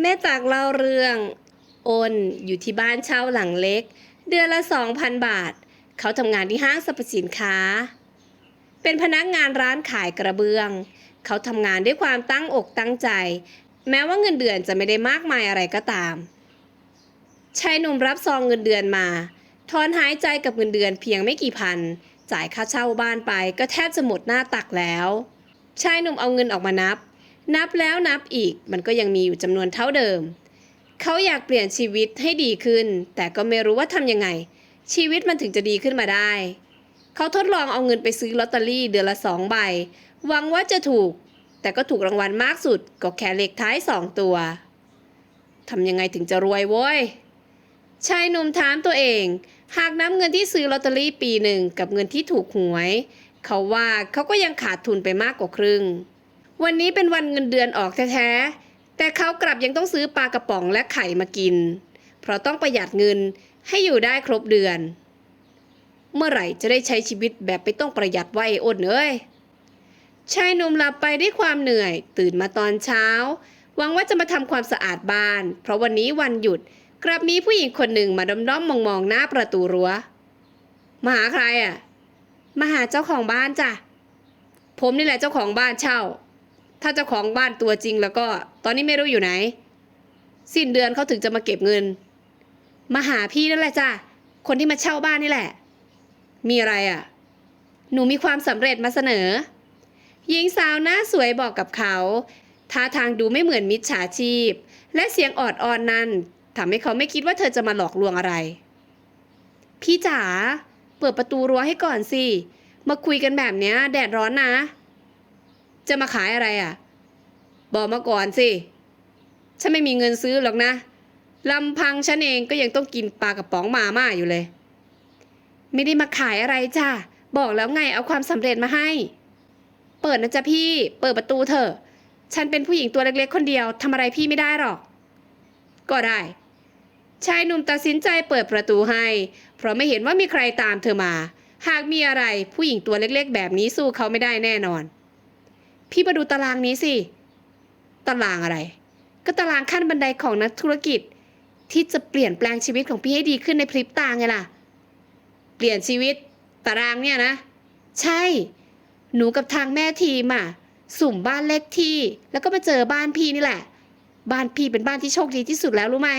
แม่ตักเล่าเรื่องโอนอยู่ที่บ้านเช่าหลังเล็ก เดือนละ 2,000 บาท เขาทำงานที่ห้างสรรพสินค้า เป็นพนักงานร้านขายกระเบื้อง เขาทำงานด้วยความตั้งอกตั้งใจ แม้ว่าเงินเดือนจะไม่ได้มากมายอะไรก็ตาม ชายหนุ่มรับซองเงินเดือนมา ทอนหายใจกับเงินเดือนเพียงไม่กี่พัน จ่ายค่าเช่าบ้านไปก็แทบจะหมดหน้าตักแล้ว ชายหนุ่มเอาเงินออกมานับ นับแล้วนับอีกมันก็ยังมีอยู่จำนวนเท่าเดิม เขาอยากเปลี่ยนชีวิตให้ดีขึ้น แต่ก็ไม่รู้ว่าทำยังไง ชีวิตมันถึงจะดีขึ้นมาได้ เขาทดลองเอาเงินไปซื้อลอตเตอรี่เดือนละสองใบหวังว่าจะถูก แต่ก็ถูกรางวัลมากสุด ก็แค่เลขท้ายสองตัวทำยังไงถึงจะรวยโว้ยชายหนุ่มถามตัวเอง หากนับเงินที่ซื้อลอตเตอรี่ปีหนึ่งกับเงินที่ถูกหวย เขาว่าเขาก็ยังขาดทุนไปมากกว่าครึ่ง วันนี้เป็นวันเงินเดือนออกแท้ๆ แต่เขากลับยังต้องซื้อปลากระป๋องและไข่มากิน เพราะต้องประหยัดเงินให้อยู่ได้ครบเดือน เมื่อไหร่จะได้ใช้ชีวิตแบบไม่ต้องประหยัดไว้อ้นเอ้ย ชายหนุ่มหลับไปด้วยความเหนื่อย ตื่นมาตอนเช้า หวังว่าจะมาทำความสะอาดบ้าน เพราะวันนี้วันหยุดกลับมีผู้หญิงคนหนึ่งมาด้อมๆมองๆหน้าประตูรั้ว มาหาใครอะ มาหาเจ้าของบ้านจ้ะ ผมนี่แหละเจ้าของบ้านเช่า ถ้าเจ้าของบ้านตัวจริงแล้วก็ตอนนี้ไม่รู้อยู่ไหน สิ้นเดือนเขาถึงจะมาเก็บเงิน มาหาพี่นั่นแหละจ้ะคนที่มาเช่าบ้านนี่แหละ มีอะไรอะ หนูมีความสำเร็จมาเสนอ หญิงสาวหน้าสวยบอกกับเขาท่าทางดูไม่เหมือนมิจฉาชีพ และเสียงออดออนนั้นทำให้เขาไม่คิดว่าเธอจะมาหลอกลวงอะไร พี่จ๋าเปิดประตูรั้วให้ก่อนสิ มาคุยกันแบบเนี้ยแดดร้อนนะ จะมาขายอะไรอะ บอกมาก่อนสิ ฉันไม่มีเงินซื้อหรอกนะลำพังฉันเองก็ยังต้องกินปลากระป๋องมาม่าอยู่เลย ไม่ได้มาขายอะไรจ้ะบอกแล้วไงเอาความสำเร็จมาให้ เปิดนะจ๊ะพี่ เปิดประตูเถอะ ฉันเป็นผู้หญิงตัวเล็กๆคนเดียวทำอะไรพี่ไม่ได้หรอก ก็ได้ ชายหนุ่มตัดสินใจเปิดประตูให้ เพราะไม่เห็นว่ามีใครตามเธอมา หากมีอะไรผู้หญิงตัวเล็กๆ แบบนี้สู้เขาไม่ได้แน่นอน พี่มาดูตารางนี้สิ ตารางอะไร ก็ตารางขั้นบันไดของนักธุรกิจ ที่จะเปลี่ยนแปลงชีวิตของพี่ให้ดีขึ้นในพริบตาไงล่ะ เปลี่ยนชีวิต ตารางเนี่ยนะ ใช่ หนูกับทางแม่ทีมอะ สุ่มบ้านเลขที่ แล้วก็มาเจอบ้านพี่นี่แหละ บ้านพี่เป็นบ้านที่โชคดีที่สุดแล้วรู้ไหม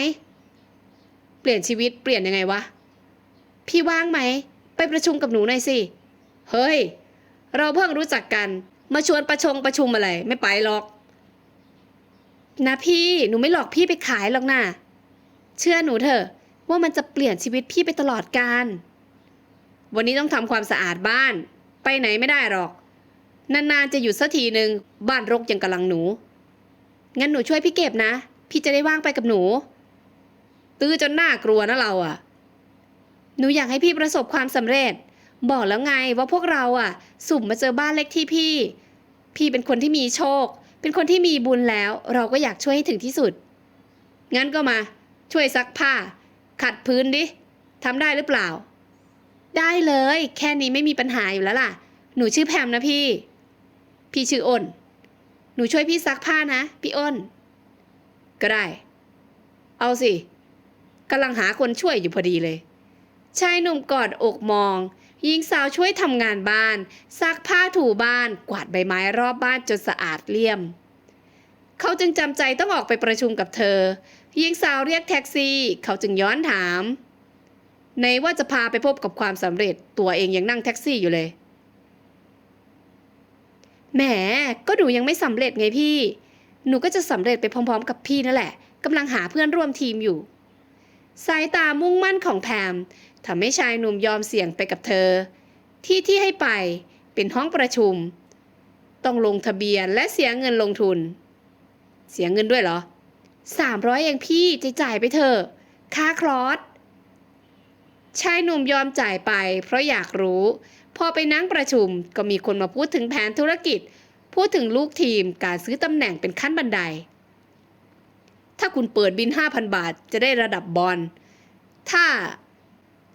เปลี่ยนชีวิตเปลี่ยนยังไงวะ พี่ว่างไหม ไปประชุมกับหนูหน่อยสิ เฮ้ย เราเพิ่งรู้จักกัน มาชวนประชงประชุมอะไร ไม่ไปหรอก นะพี่หนูไม่หลอกพี่ไปขายหรอกนะเชื่อหนูเถอะ ว่ามันจะเปลี่ยนชีวิตพี่ไปตลอดกาลวันนี้ต้องทำความสะอาดบ้าน ไปไหนไม่ได้หรอก นานๆจะหยุดสักทีหนึ่งบ้านรกยังกำลังหนู งั้นหนูช่วยพี่เก็บนะ พี่จะได้ว่างไปกับหนู ตื้อจนน่ากลัวนะเราอะหนูอยากให้พี่ประสบความสำเร็จ บอกแล้วไงว่าพวกเราอะสุ่มมาเจอบ้านเล็กที่พี่ พี่เป็นคนที่มีโชค เป็นคนที่มีบุญแล้ว เราก็อยากช่วยให้ถึงที่สุด งั้นก็มา ช่วยซักผ้า ขัดพื้นดิทำได้หรือเปล่า ได้เลย แค่นี้ไม่มีปัญหาอยู่แล้วล่ะ หนูชื่อแพมนะพี่ พี่ชื่ออ้น หนูช่วยพี่ซักผ้านะ พี่อ้น ก็ได้ เอาสิกำลังหาคนช่วยอยู่พอดีเลย ชายหนุ่มกอดอกมอง หญิงสาวช่วยทำงานบ้าน ซักผ้าถูบ้าน กวาดใบไม้รอบบ้านจนสะอาดเลี่ยม เขาจึงจำใจต้องออกไปประชุมกับเธอ หญิงสาวเรียกแท็กซี่ เขาจึงย้อนถาม ในว่าจะพาไปพบกับความสำเร็จ ตัวเองยังนั่งแท็กซี่อยู่เลย แหม ก็หนูยังไม่สำเร็จไงพี่ หนูก็จะสำเร็จไปพร้อม ๆ กับพี่นั่นแหละกำลังหาเพื่อนร่วมทีมอยู่ สายตามุ่งมั่นของแพม ทำให้ชายหนุ่มยอมเสี่ยงไปกับเธอ ที่ที่ให้ไปเป็นห้องประชุม ต้องลงทะเบียนและเสียเงินลงทุน เสียเงินด้วยเหรอสามร้อยเองพี่จะจ่ายไปเถอะค่าคลอสชายหนุ่มยอมจ่ายไปเพราะอยากรู้ พอไปนั่งประชุมก็มีคนมาพูดถึงแผนธุรกิจ พูดถึงลูกทีมการซื้อตำแหน่งเป็นขั้นบันได ถ้าคุณเปิดบิน 5,000 บาทจะได้ระดับบอลถ้า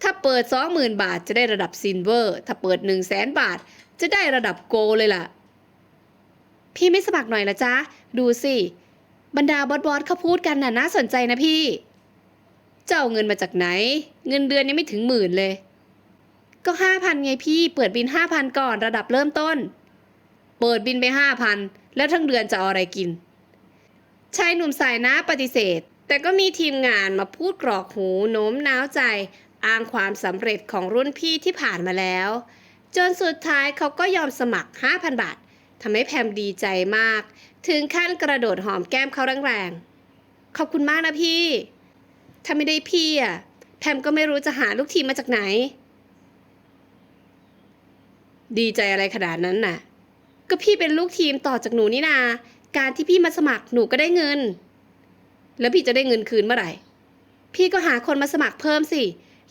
ถ้าเปิด 20,000 บาทจะได้ระดับซินเวอร์ ถ้าเปิด 1 0 0 0 0 0บาท จะได้ระดับโกลเลยล่ะ พี่ไม่สมัครหน่อยละจ๊ะ ดูสิ บรรดาบอสบอสเขาพูดกันน่ะน่าสนใจนะพี่ เจ้าเอาเงินมาจากไหน เงินเดือนยังไม่ถึงหมื่นเลย ก็ห้าพันไงพี่ เปิดบินห้าพันก่อนระดับเริ่มต้น เปิดบินไปห้าพันแล้วทั้งเดือนจะเอาอะไรกิน ชายหนุ่มสายหน้าปฏิเสธ แต่ก็มีทีมงานมาพูดกรอกหูโน้มน้าวใจ อ้างความสำเร็จของรุ่นพี่ที่ผ่านมาแล้ว จนสุดท้ายเขาก็ยอมสมัคร 5,000 บาททำให้แพมดีใจมาก ถึงขั้นกระโดดหอมแก้มเขาแรงๆ ขอบคุณมากนะพี่ ถ้าไม่ได้พี่อะแพมก็ไม่รู้จะหาลูกทีมมาจากไหน ดีใจอะไรขนาดนั้นน่ะ ก็พี่เป็นลูกทีมต่อจากหนูนี่นา การที่พี่มาสมัครหนูก็ได้เงิน แล้วพี่จะได้เงินคืนเมื่อไหร่ พี่ก็หาคนมาสมัครเพิ่มสิ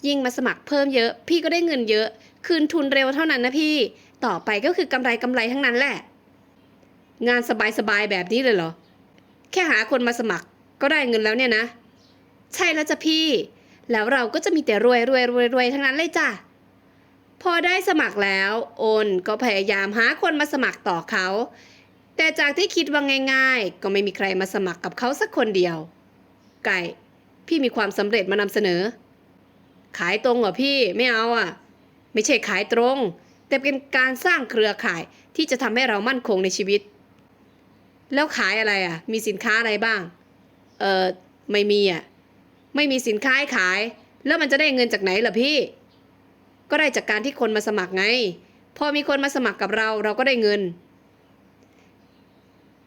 ยิ่งมาสมัครเพิ่มเยอะ พี่ก็ได้เงินเยอะ คืนทุนเร็วเท่านั้นนะพี่ ต่อไปก็คือกำไรกำไรทั้งนั้นแหละ งานสบายๆแบบนี้เลยเหรอ แค่หาคนมาสมัครก็ได้เงินแล้วเนี่ยนะ ใช่แล้วจ้ะพี่ แล้วเราก็จะมีแต่รวยรวยรวยรวยทั้งนั้นเลยจ้ะพอได้สมัครแล้วโอนก็พยายามหาคนมาสมัครต่อเขา แต่จากที่คิดว่าง่าย ๆ ก็ไม่มีใครมาสมัครกับเขาสักคนเดียว ไก่ พี่มีความสำเร็จมานำเสนอ ขายตรงเหรอพี่ไม่เอาอะ ไม่ใช่ขายตรง แต่เป็นการสร้างเครือข่ายที่จะทำให้เรามั่นคงในชีวิต แล้วขายอะไรอะ มีสินค้าอะไรบ้าง เออไม่มีอะ ไม่มีสินค้าให้ขาย แล้วมันจะได้เงินจากไหนล่ะพี่ ก็ได้จากการที่คนมาสมัครไง พอมีคนมาสมัครกับเราเราก็ได้เงิน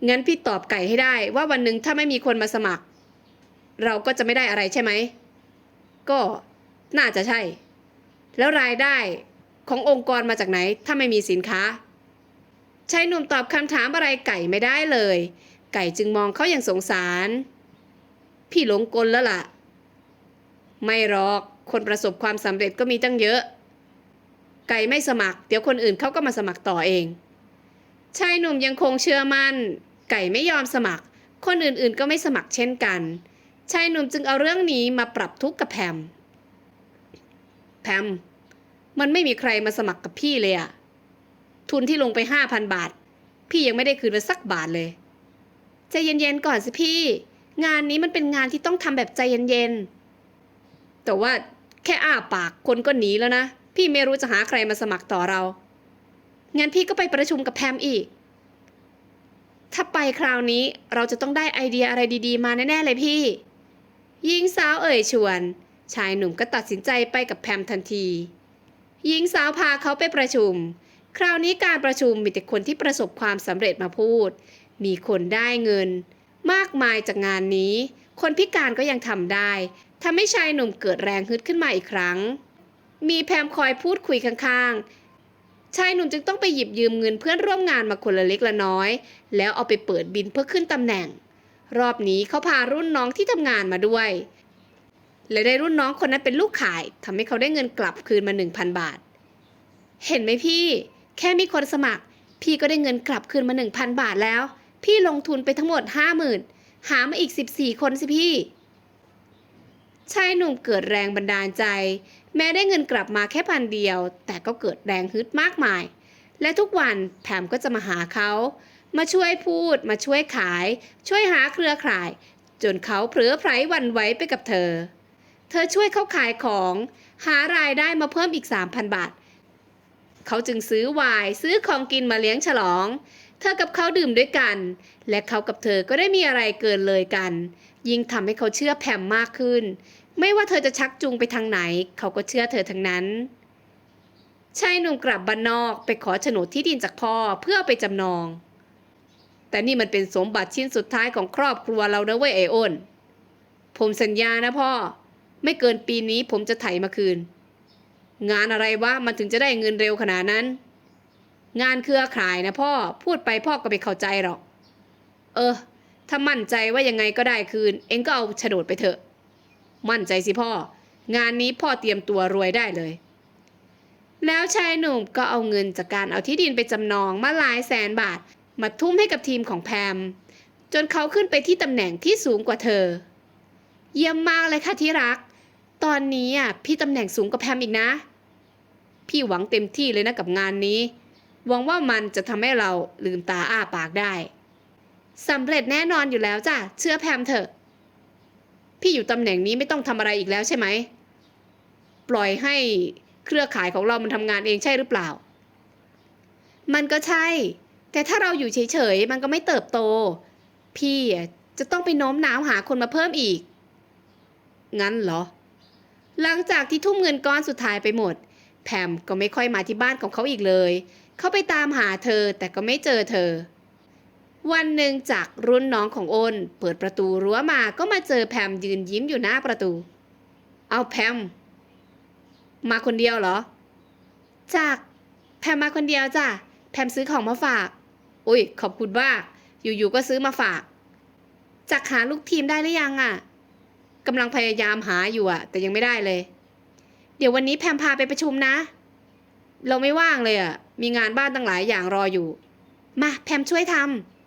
งั้นพี่ตอบไก่ให้ได้ว่าวันหนึ่งถ้าไม่มีคนมาสมัคร เราก็จะไม่ได้อะไรใช่ไหม ก็ น่าจะใช่ แล้วรายได้ขององค์กรมาจากไหน ถ้าไม่มีสินค้าชายหนุ่มตอบคำถามอะไรไก่ไม่ได้เลย ไก่จึงมองเขาอย่างสงสาร พี่หลงกลแล้วล่ะ ไม่หรอก คนประสบความสำเร็จก็มีตั้งเยอะ ไก่ไม่สมัคร เดี๋ยวคนอื่นเขาก็มาสมัครต่อเอง ชายหนุ่มยังคงเชื่อมัน่น ไก่ไม่ยอมสมัคร คนอื่นๆก็ไม่สมัครเช่นกัน ชายหนุ่มจึงเอาเรื่องนี้มาปรับทุกข์กับแพม แพมมันไม่มีใครมาสมัครกับพี่เลยอะทุนที่ลงไปห้าพันบาท พี่ยังไม่ได้คืนเลยสักบาทเลยใจเย็นๆก่อนสิพี่ งานนี้มันเป็นงานที่ต้องทำแบบใจเย็นๆแต่ว่าแค่อ้าปากคนก็หนีแล้วนะ พี่ไม่รู้จะหาใครมาสมัครต่อเรา งั้นพี่ก็ไปประชุมกับแพมอีก ถ้าไปคราวนี้เราจะต้องได้ไอเดียอะไรดีๆ มาแน่ๆเลยพี่หญิงสาวเอ่ยชวน ชายหนุ่มก็ตัดสินใจไปกับแพมทันที หญิงสาวพาเขาไปประชุม คราวนี้การประชุมมีแต่คนที่ประสบความสำเร็จมาพูด มีคนได้เงิน มากมายจากงานนี้ คนพิการก็ยังทำได้ทำให้ชายหนุ่มเกิดแรงฮึดขึ้นมาอีกครั้ง มีแพมคอยพูดคุยข้างๆ ชายหนุ่มจึงต้องไปหยิบยืมเงินเพื่อนร่วมงานมาคนละเล็กละน้อย แล้วเอาไปเปิดบินเพื่อขึ้นตำแหน่ง รอบนี้เขาพารุ่นน้องที่ทำงานมาด้วย และได้รุ่นน้องคนนั้นเป็นลูกขายทำให้เขาได้เงินกลับคืนมา 1,000 บาท เห็นไหมพี่ แค่มีคนสมัคร พี่ก็ได้เงินกลับคืนมา 1,000 บาทแล้ว พี่ลงทุนไปทั้งหมด 50,000 หามาอีก 14 คนสิพี่ชายหนุ่มเกิดแรงบันดาลใจ แม้ได้เงินกลับมาแค่พันเดียว แต่ก็เกิดแรงฮึดมากมาย และทุกวันแผมก็จะมาหาเขา มาช่วยพูด มาช่วยขาย ช่วยหาเครือข่าย จนเขาเผลอไพรวันไหวไปกับเธอ เธอช่วยเขาขายของ หารายได้มาเพิ่มอีก 3,000 บาท เขาจึงซื้อไวน์ซื้อของกินมาเลี้ยงฉลอง เธอกับเขาดื่มด้วยกัน และเขากับเธอก็ได้มีอะไรเกินเลยกัน ยิ่งทำให้เขาเชื่อแพมมากขึ้น ไม่ว่าเธอจะชักจูงไปทางไหน เขาก็เชื่อเธอทั้งนั้นชายหนุ่มกลับบ้านนอกไปขอโฉนดที่ดินจากพ่อเพื่ออไปจำนอง แต่นี่มันเป็นสมบัติชิ้นสุดท้ายของครอบครัวเรานะเว้ยไอโอนผมสัญญานะพ่อ ไม่เกินปีนี้ผมจะไถมาคืน งานอะไรวะมันถึงจะได้เงินเร็วขนาดนั้น งานเครือข่ายนะพ่อพูดไปพ่อก็ไม่เข้าใจหรอก เออ ถ้ามั่นใจว่ายังไงก็ได้คืน เองก็เอาโฉนดไปเถอะ มั่นใจสิพ่อ งานนี้พ่อเตรียมตัวรวยได้เลย แล้วชายหนุ่มก็เอาเงินจากการเอาที่ดินไปจำนองมาหลายแสนบาท มาทุ่มให้กับทีมของแพม จนเขาขึ้นไปที่ตำแหน่งที่สูงกว่าเธอ เยี่ยมมากเลยค่ะที่รัก ตอนนี้อะพี่ตำแหน่งสูงกว่าแพมอีกนะ พี่หวังเต็มที่เลยนะกับงานนี้ หวังว่ามันจะทำให้เราลืมตาอ้าปากได้สำเร็จแน่นอนอยู่แล้วจ้ะ เชื่อแพมเถอะ พี่อยู่ตำแหน่งนี้ไม่ต้องทำอะไรอีกแล้วใช่ไหม ปล่อยให้เครือข่ายของเรามันทำงานเองใช่หรือเปล่า มันก็ใช่ แต่ถ้าเราอยู่เฉยๆ มันก็ไม่เติบโต พี่จะต้องไปโน้มน้าวหาคนมาเพิ่มอีก งั้นเหรอ หลังจากที่ทุ่มเงินก้อนสุดท้ายไปหมด แพมก็ไม่ค่อยมาที่บ้านของเขาอีกเลย เขาไปตามหาเธอแต่ก็ไม่เจอเธอ วันหนึ่งจากรุ่นน้องของโอนเปิดประตูรั้วมาก็มาเจอแพมยืนยิ้มอยู่หน้าประตู เอาแพม มาคนเดียวเหรอ จากแพมมาคนเดียวจ้ะ แพมซื้อของมาฝาก อุ้ยขอบคุณมาก อยู่ๆก็ซื้อมาฝาก จากหาลูกทีมได้หรือยังอะ กำลังพยายามหาอยู่อะแต่ยังไม่ได้เลย เดี๋ยววันนี้แพมพาไปประชุมนะ เราไม่ว่างเลยอะมีงานบ้านตั้งหลายอย่างรออยู่ มาแพมช่วยท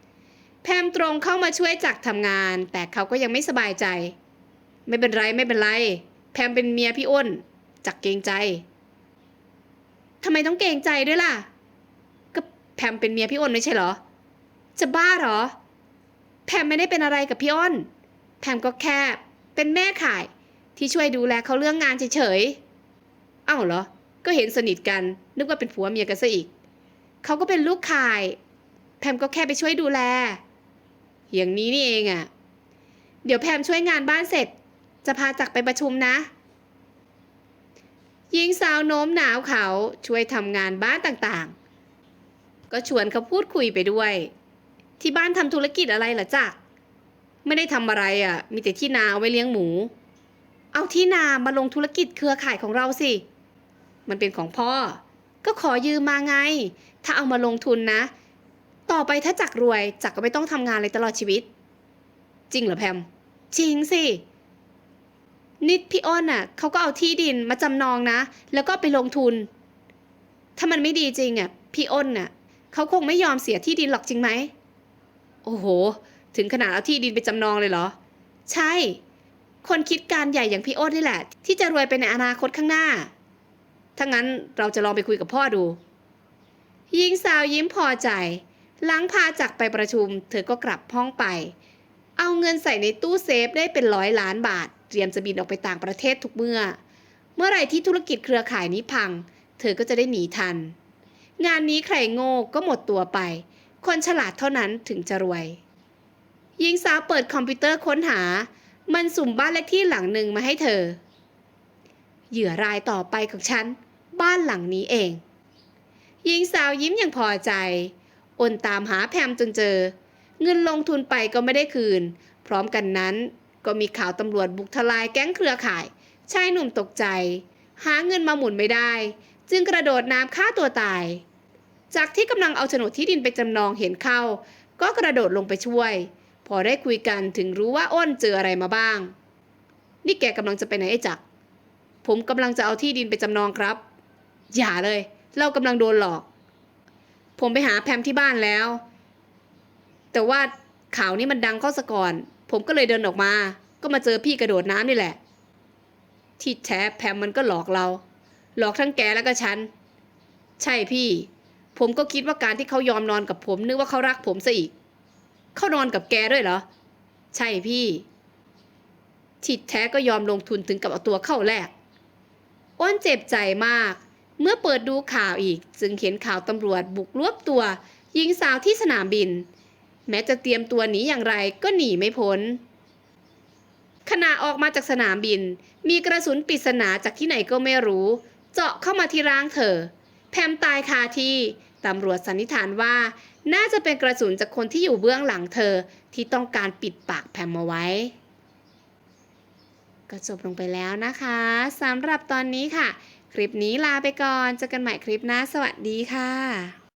ำแพมตรงเข้ามาช่วยจักทำงาน แต่เขาก็ยังไม่สบายใจ ไม่เป็นไรไม่เป็นไร แพมเป็นเมียพี่อ้น จักเกรงใจทำไมต้องเกรงใจด้วยล่ะ ก็แพมเป็นเมียพี่อ้นไม่ใช่เหรอ จะบ้าเหรอ แพมไม่ได้เป็นอะไรกับพี่อ้น แพมก็แค่ เป็นแม่ขายที่ช่วยดูแลเขาเรื่องงานเฉยๆ เอ้าเหรอ ก็เห็นสนิทกัน นึกว่าเป็นผัวเมียกันซะอีก เขาก็เป็นลูกขาย แพมก็แค่ไปช่วยดูแล อย่างนี้นี่เองอะ่ะ เดี๋ยวแพมช่วยงานบ้านเสร็จ จะพาจักรไปประชุมนะหญิงสาวโน้มหนาวเขาช่วยทำงานบ้านต่างๆ ก็ชวนเขาพูดคุยไปด้วย ที่บ้านทำธุรกิจอะไรเหรอจักร ไม่ได้ทำอะไรอะ่ะ มีแต่ที่นาเอาไว้เลี้ยงหมู เอาที่นามาลงธุรกิจเครือข่ายของเราสิ มันเป็นของพ่อ ก็ขอยืมมาไง ถ้าเอามาลงทุนนะ ต่อไปถ้าจักรวยจักก็ไม่ต้องทำงานเลยตลอดชีวิต จริงเหรอแพม จริงสินิดพี่อ้นอะเขาก็เอาที่ดินมาจำนองนะ แล้วก็ไปลงทุน ถ้ามันไม่ดีจริงอะพี่อ้นน่ะเขาคงไม่ยอมเสียที่ดินหรอกจริงไหม โอ้โห ถึงขนาดเอาที่ดินไปจำนองเลยเหรอ ใช่ คนคิดการใหญ่อย่างพี่โอ้นนี่แหละ ที่จะรวยไปในอนาคตข้างหน้า ถ้างั้นเราจะลองไปคุยกับพ่อดูหญิงสาวยิ้มพอใจ หลังพาจักไปประชุม เธอก็กลับห้องไป เอาเงินใส่ในตู้เซฟได้เป็นร้อยล้านบาท เตรียมจะบินออกไปต่างประเทศทุกเมื่อ เมื่อไรที่ธุรกิจเครือข่ายนี้พัง เธอก็จะได้หนีทัน งานนี้ใครโง่ก็หมดตัวไป คนฉลาดเท่านั้นถึงจะรวย หญิงสาวเปิดคอมพิวเตอร์ค้นหา มันสุ่มบ้านเลขที่หลังหนึ่งมาให้เธอ เหยื่อรายต่อไปของฉัน บ้านหลังนี้เอง หญิงสาวยิ้มอย่างพอใจอนตามหาแพมจนเจอ เงินลงทุนไปก็ไม่ได้คืน พร้อมกันนั้นก็มีข่าวตำรวจบุกทลายแก๊งเครือข่าย ชายหนุ่มตกใจ หาเงินมาหมุนไม่ได้ จึงกระโดดน้ำฆ่าตัวตาย จากที่กำลังเอาโฉนดที่ดินไปจำนองเห็นเข้า ก็กระโดดลงไปช่วย พอได้คุยกันถึงรู้ว่าอ้นเจออะไรมาบ้าง นี่แกกำลังจะไปไหนไอ้จักรผมกำลังจะเอาที่ดินไปจำนองครับ อย่าเลย เรากำลังโดนหลอก ผมไปหาแพมที่บ้านแล้ว แต่ว่าข่าวนี้มันดังเข้าซะก่อน ผมก็เลยเดินออกมา ก็มาเจอพี่กระโดดน้ำนี่แหละ ที่แท้แพมมันก็หลอกเรา หลอกทั้งแกแล้วก็ฉัน ใช่พี่ ผมก็คิดว่าการที่เขายอมนอนกับผมนึกว่าเขารักผมซะอีก เข้านอนกับแกด้วยเหรอ ใช่พี่ที่แท้ก็ยอมลงทุนถึงกับเอาตัวเข้าแลกอ้นเจ็บใจมาก เมื่อเปิดดูข่าวอีก จึงเห็นข่าวตำรวจบุกรวบตัวหญิงสาวที่สนามบิน แม้จะเตรียมตัวหนีอย่างไรก็หนีไม่พ้นขณะออกมาจากสนามบิน มีกระสุนปริศนาจากที่ไหนก็ไม่รู้ เจาะเข้ามาที่ร่างเธอ แพมตายคาที่ ตำรวจสันนิษฐานว่า น่าจะเป็นกระสุนจากคนที่อยู่เบื้องหลังเธอที่ต้องการปิดปากแพมมาไว้ ก็จบลงไปแล้วนะคะสำหรับตอนนี้ค่ะ คลิปนี้ลาไปก่อนเจอกันใหม่คลิปหน้าสวัสดีค่ะ